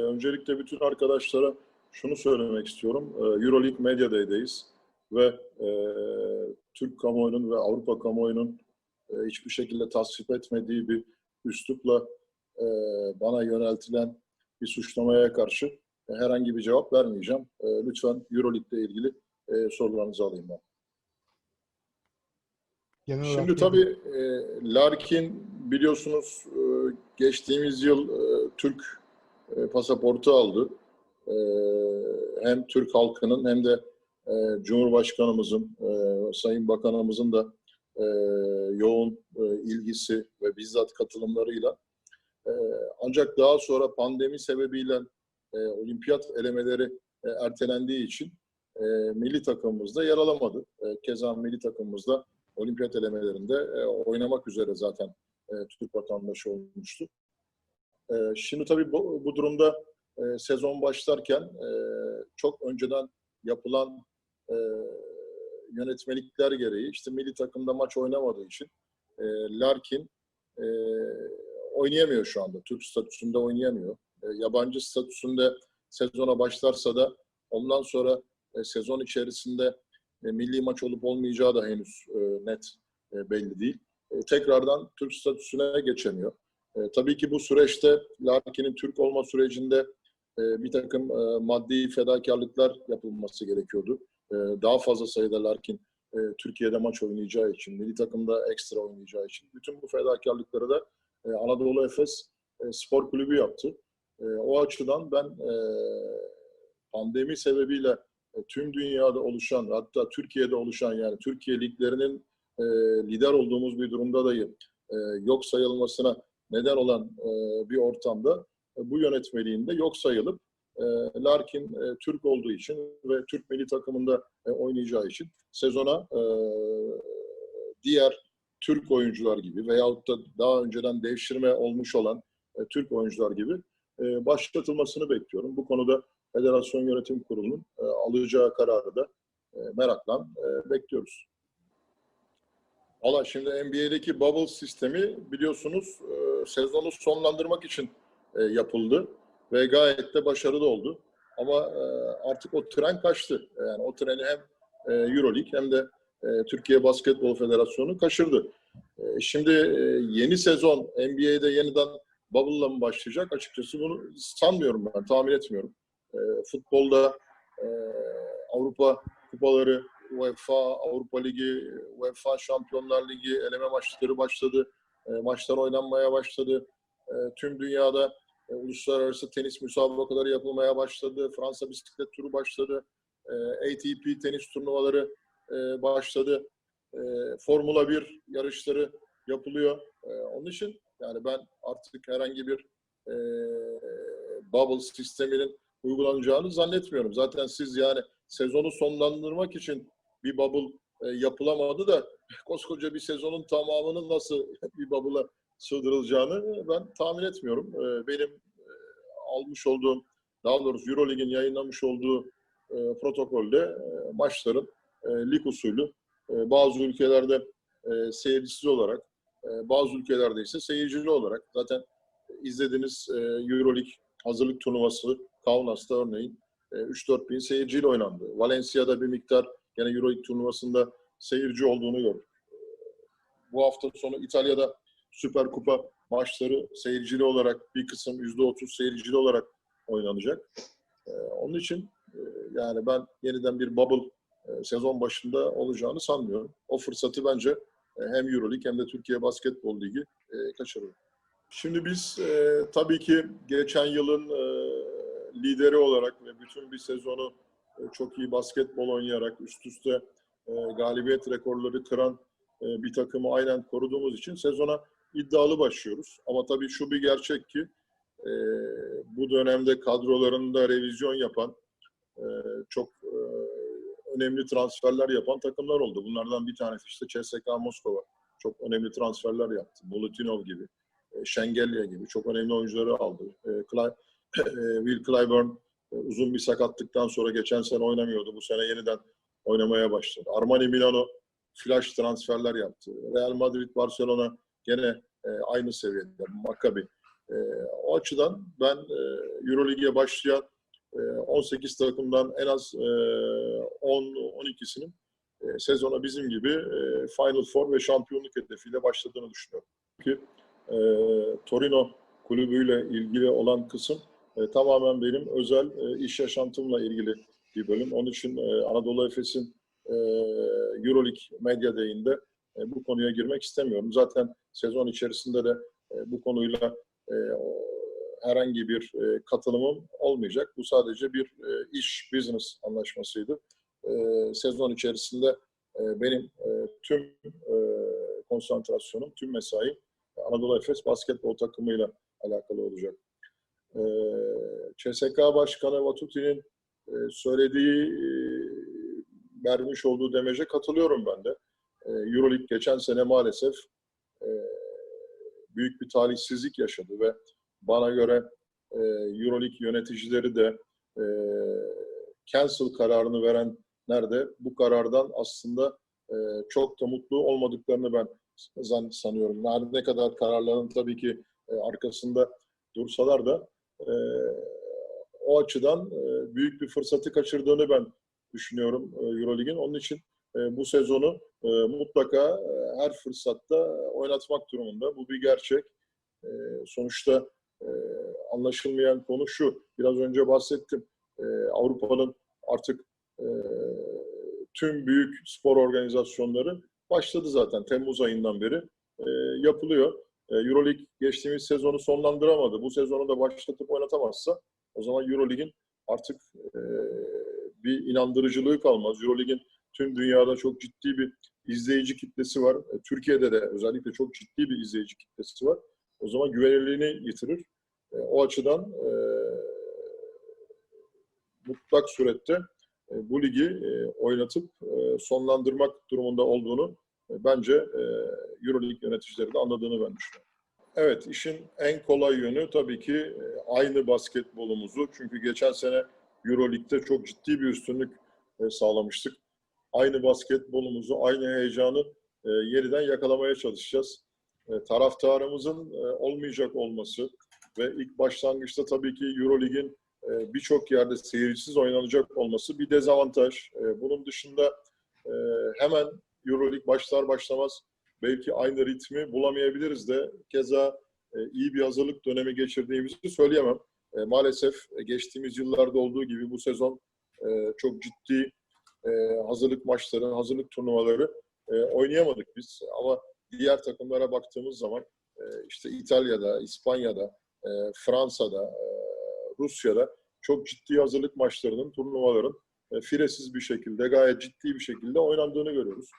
öncelikle bütün arkadaşlara şunu söylemek istiyorum. Ee, Euroleague Media Day'deyiz ve e, Türk kamuoyunun ve Avrupa kamuoyunun e, hiçbir şekilde tasvip etmediği bir üslupla e, bana yöneltilen bir suçlamaya karşı e, herhangi bir cevap vermeyeceğim. E, lütfen Euroleague ile ilgili e, sorularınızı alayım ben. Genel Şimdi tabii e, Larkin biliyorsunuz e, geçtiğimiz yıl e, Türk e, pasaportu aldı. E, hem Türk halkının hem de e, Cumhurbaşkanımızın, e, Sayın Bakanımızın da e, yoğun e, ilgisi ve bizzat katılımlarıyla e, ancak daha sonra pandemi sebebiyle e, olimpiyat elemeleri e, ertelendiği için e, milli takımımızda yer alamadı. E, keza milli takımımızda olimpiyat elemelerinde e, oynamak üzere zaten e, Türk vatandaşı olmuştu. E, şimdi tabii bu, bu durumda e, sezon başlarken e, çok önceden yapılan e, yönetmelikler gereği işte milli takımda maç oynamadığı için e, Larkin oynayamıyor şu anda. Türk statüsünde oynayamıyor. Yabancı statüsünde sezona başlarsa da ondan sonra sezon içerisinde milli maç olup olmayacağı da henüz net belli değil. Tekrardan Türk statüsüne geçemiyor. E, tabii ki bu süreçte Larkin'in Türk olma sürecinde e, bir takım e, maddi fedakarlıklar yapılması gerekiyordu. E, daha fazla sayıda Larkin e, Türkiye'de maç oynayacağı için, milli takımda ekstra oynayacağı için. Bütün bu fedakarlıkları da e, Anadolu Efes e, Spor Kulübü yaptı. E, o açıdan ben e, pandemi sebebiyle e, tüm dünyada oluşan hatta Türkiye'de oluşan yani Türkiye liglerinin e, lider olduğumuz bir durumda dahi e, yok sayılmasına neden olan e, bir ortamda e, bu yönetmeliğinde yok sayılıp e, Larkin e, Türk olduğu için ve Türk milli takımında oynayacağı için sezona diğer Türk oyuncular gibi veyahut da daha önceden devşirme olmuş olan Türk oyuncular gibi başlatılmasını bekliyorum. Bu konuda Federasyon Yönetim Kurulu'nun alacağı kararı da merakla bekliyoruz. Valla şimdi NBA'deki bubble sistemi biliyorsunuz e, sezonu sonlandırmak için e, yapıldı ve gayet de başarılı oldu. Ama e, artık o tren kaçtı. Yani o treni hem e, Euroleague hem de Türkiye Basketbol Federasyonu kaçırdı. Şimdi yeni sezon NBA'de yeniden bubble'la mı başlayacak? Açıkçası bunu sanmıyorum ben, tahmin etmiyorum. Futbolda Avrupa kupaları, UEFA Avrupa Ligi, UEFA Şampiyonlar Ligi eleme maçları başladı. E, maçlar oynanmaya başladı. E, tüm dünyada e, uluslararası tenis müsabakaları yapılmaya başladı. Fransa bisiklet turu başladı. E, ATP tenis turnuvaları e, başladı. E, Formula 1 yarışları yapılıyor. E, onun için yani ben artık herhangi bir e, bubble sisteminin uygulanacağını zannetmiyorum. Zaten siz yani sezonu sonlandırmak için bir bubble e, yapılamadı da koskoca bir sezonun tamamının nasıl bir bubble'a sığdırılacağını ben tahmin etmiyorum. E, benim e, almış olduğum, daha doğrusu Euroleague'in yayınlamış olduğu e, protokolde e, maçların e, lig usulü e, bazı ülkelerde e, seyircisiz olarak, e, bazı ülkelerde ise seyircili olarak zaten izlediğiniz e, Euroleague hazırlık turnuvası Kaunas'ta örneğin e, 3-4 bin seyirciyle oynandı. Valencia'da bir miktar gene Euroleague turnuvasında seyirci olduğunu gördük. Bu hafta sonu İtalya'da Süper Kupa maçları seyircili olarak bir kısım %30 seyircili olarak oynanacak. E, onun için e, yani ben yeniden bir bubble e, sezon başında olacağını sanmıyorum. O fırsatı bence e, hem Euroleague hem de Türkiye Basketbol Ligi e, kaçırıyor. Şimdi biz e, tabii ki geçen yılın e, lideri olarak ve bütün bir sezonu çok iyi basketbol oynayarak üst üste e, galibiyet rekorları kıran e, bir takımı aynen koruduğumuz için sezona iddialı başlıyoruz. Ama tabii şu bir gerçek ki e, bu dönemde kadrolarında revizyon yapan e, çok e, önemli transferler yapan takımlar oldu. Bunlardan bir tanesi işte CSKA Moskova. Çok önemli transferler yaptı. Molutinov gibi, e, Şengelya gibi çok önemli oyuncuları aldı. E, e, Will Clyburn e, uzun bir sakatlıktan sonra geçen sene oynamıyordu. Bu sene yeniden oynamaya başladı. Armani Milano flash transferler yaptı. Real Madrid, Barcelona gene e, aynı seviyede. Maccabi. E, o açıdan ben e, Euroleague'e başlayan e, 18 takımdan en az e, 10-12'sinin e, sezona bizim gibi e, Final Four ve şampiyonluk hedefiyle başladığını düşünüyorum. Çünkü e, Torino kulübüyle ilgili olan kısım e, tamamen benim özel e, iş yaşantımla ilgili bir bölüm. Onun için e, Anadolu Efes'in e, Euroleague Medya Day'inde e, bu konuya girmek istemiyorum. Zaten sezon içerisinde de e, bu konuyla e, herhangi bir e, katılımım olmayacak. Bu sadece bir e, iş, business anlaşmasıydı. E, sezon içerisinde e, benim e, tüm e, konsantrasyonum, tüm mesaim Anadolu Efes basketbol takımıyla alakalı olacak. E, CSK Başkanı Vatuti'nin e, söylediği, e, vermiş olduğu demece katılıyorum ben de. E, Euroleague geçen sene maalesef e, büyük bir talihsizlik yaşadı ve bana göre e, Euroleague yöneticileri de cancel kararını verenler de bu karardan aslında çok da mutlu olmadıklarını ben sanıyorum. Yani ne kadar kararların tabii ki arkasında dursalar da e, o açıdan e, büyük bir fırsatı kaçırdığını ben düşünüyorum e, Euroleague'in. Onun için e, bu sezonu e, mutlaka e, her fırsatta oynatmak durumunda. Bu bir gerçek. E, sonuçta e, anlaşılmayan konu şu. Biraz önce bahsettim. E, Avrupa'nın artık e, tüm büyük spor organizasyonları başladı zaten Temmuz ayından beri e, yapılıyor. E, Euroleague geçtiğimiz sezonu sonlandıramadı. Bu sezonu da başlatıp oynatamazsa o zaman Euroleague'in artık e, bir inandırıcılığı kalmaz. Euroleague'in tüm dünyada çok ciddi bir izleyici kitlesi var. E, Türkiye'de de özellikle çok ciddi bir izleyici kitlesi var. O zaman güvenilirliğini yitirir. E, o açıdan e, mutlak surette e, bu ligi e, oynatıp e, sonlandırmak durumunda olduğunu bence e, Euroleague yöneticileri de anladığını ben düşünüyorum. Evet, işin en kolay yönü tabii ki e, aynı basketbolumuzu. Çünkü geçen sene Euroleague'de çok ciddi bir üstünlük e, sağlamıştık. Aynı basketbolumuzu, aynı heyecanı e, yeniden yakalamaya çalışacağız. E, taraftarımızın e, olmayacak olması ve ilk başlangıçta tabii ki Euroleague'in e, birçok yerde seyircisiz oynanacak olması bir dezavantaj. E, bunun dışında e, hemen Euroleague başlar başlamaz belki aynı ritmi bulamayabiliriz de keza e, iyi bir hazırlık dönemi geçirdiğimizi söyleyemem. E, maalesef e, geçtiğimiz yıllarda olduğu gibi bu sezon e, çok ciddi e, hazırlık maçları, hazırlık turnuvaları e, oynayamadık biz. Ama diğer takımlara baktığımız zaman e, işte İtalya'da, İspanya'da, e, Fransa'da, e, Rusya'da çok ciddi hazırlık maçlarının, turnuvaların e, firesiz bir şekilde, gayet ciddi bir şekilde oynandığını görüyoruz.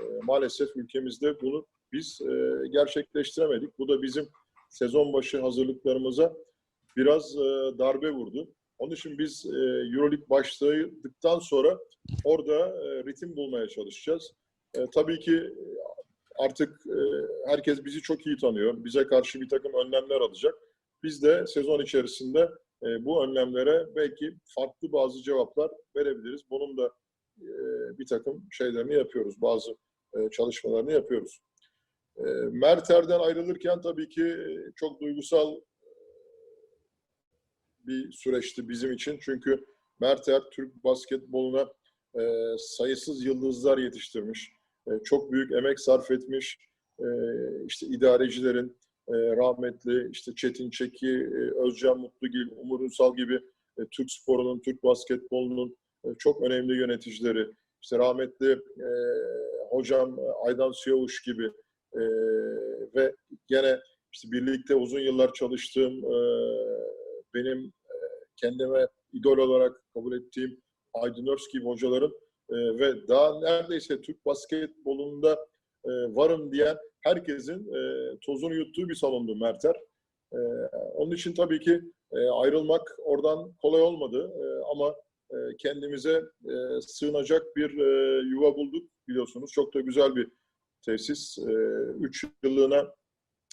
E, maalesef ülkemizde bunu biz e, gerçekleştiremedik. Bu da bizim sezon başı hazırlıklarımıza biraz e, darbe vurdu. Onun için biz e, Euroleague başladıktan sonra orada ritim bulmaya çalışacağız. Tabii ki artık herkes bizi çok iyi tanıyor. Bize karşı bir takım önlemler alacak. Biz de sezon içerisinde bu önlemlere belki farklı bazı cevaplar verebiliriz. Bunun da bir takım şeylerini yapıyoruz. Bazı çalışmalarını yapıyoruz. E, Merter'den ayrılırken tabii ki e, çok duygusal e, bir süreçti bizim için. Çünkü Merter Türk basketboluna e, sayısız yıldızlar yetiştirmiş. E, çok büyük emek sarf etmiş. E, işte idarecilerin e, rahmetli işte Çetin Çeki, e, Özcan Mutlugil, Umur Ünsal gibi e, Türk sporunun, Türk basketbolunun e, çok önemli yöneticileri, işte rahmetli e, hocam Aydan Siyavuş gibi e, ve gene işte birlikte uzun yıllar çalıştığım e, benim e, kendime idol olarak kabul ettiğim Aydın Örs gibi hocaların e, ve daha neredeyse Türk basketbolunda e, varım diyen herkesin e, tozunu yuttuğu bir salondu Merter. E, onun için tabii ki e, ayrılmak oradan kolay olmadı e, ama e, kendimize e, sığınacak bir e, yuva bulduk biliyorsunuz. Çok da güzel bir tesis. E, üç yıllığına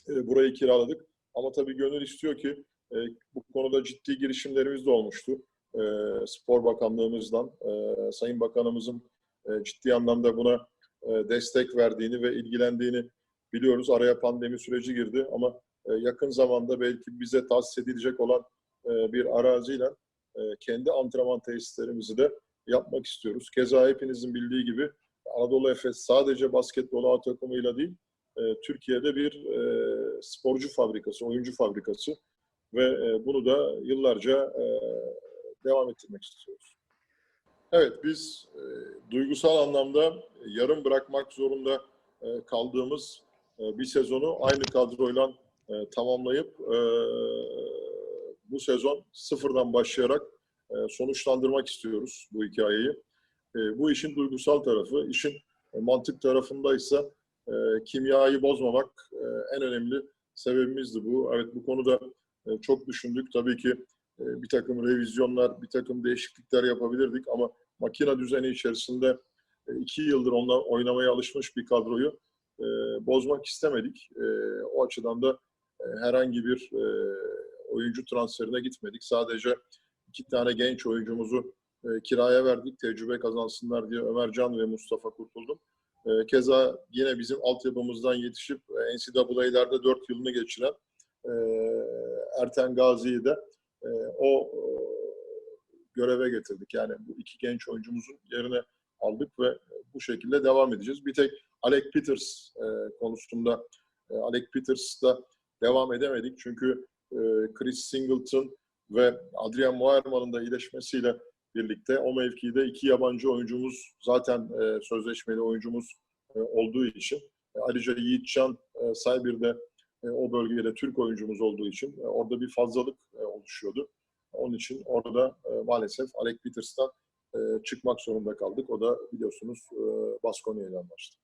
e, burayı kiraladık. Ama tabii gönül istiyor ki e, bu konuda ciddi girişimlerimiz de olmuştu. E, Spor Bakanlığımızdan, e, Sayın Bakanımızın e, ciddi anlamda buna e, destek verdiğini ve ilgilendiğini biliyoruz. Araya pandemi süreci girdi ama e, yakın zamanda belki bize tahsis edilecek olan e, bir araziyle e, kendi antrenman tesislerimizi de yapmak istiyoruz. Keza hepinizin bildiği gibi Anadolu Efes sadece basketbol A takımıyla değil, e, Türkiye'de bir e, sporcu fabrikası, oyuncu fabrikası ve e, bunu da yıllarca devam ettirmek istiyoruz. Evet, biz duygusal anlamda yarım bırakmak zorunda kaldığımız bir sezonu aynı kadroyla tamamlayıp bu sezon sıfırdan başlayarak e, sonuçlandırmak istiyoruz bu hikayeyi. E, bu işin duygusal tarafı, işin e, mantık tarafındaysa e, kimyayı bozmamak en önemli sebebimizdi bu. Evet bu konuda e, çok düşündük. Tabii ki bir takım revizyonlar, bir takım değişiklikler yapabilirdik ama makine düzeni içerisinde iki yıldır onlar oynamaya alışmış bir kadroyu bozmak istemedik. O açıdan da herhangi bir oyuncu transferine gitmedik. Sadece iki tane genç oyuncumuzu e, kiraya verdik. Tecrübe kazansınlar diye Ömercan ve Mustafa Kurtuldum. E, keza yine bizim altyapımızdan yetişip e, NCAA'lerde 4 yılını geçiren e, Erten Gazi'yi de e, o e, göreve getirdik. Yani bu iki genç oyuncumuzun yerine aldık ve bu şekilde devam edeceğiz. Bir tek Alec Peters e, konusunda e, Alec Peters'da devam edemedik. Çünkü Chris Singleton ve Adrian Moerman'ın da iyileşmesiyle birlikte o mevkide iki yabancı oyuncumuz zaten e, sözleşmeli oyuncumuz e, olduğu için e, ayrıca Yiğitcan e, Saybir'de e, o bölgede Türk oyuncumuz olduğu için e, orada bir fazlalık e, oluşuyordu. Onun için orada e, maalesef Alec Peters'tan e, çıkmak zorunda kaldık. O da biliyorsunuz e, Baskonya'yla anlaştı.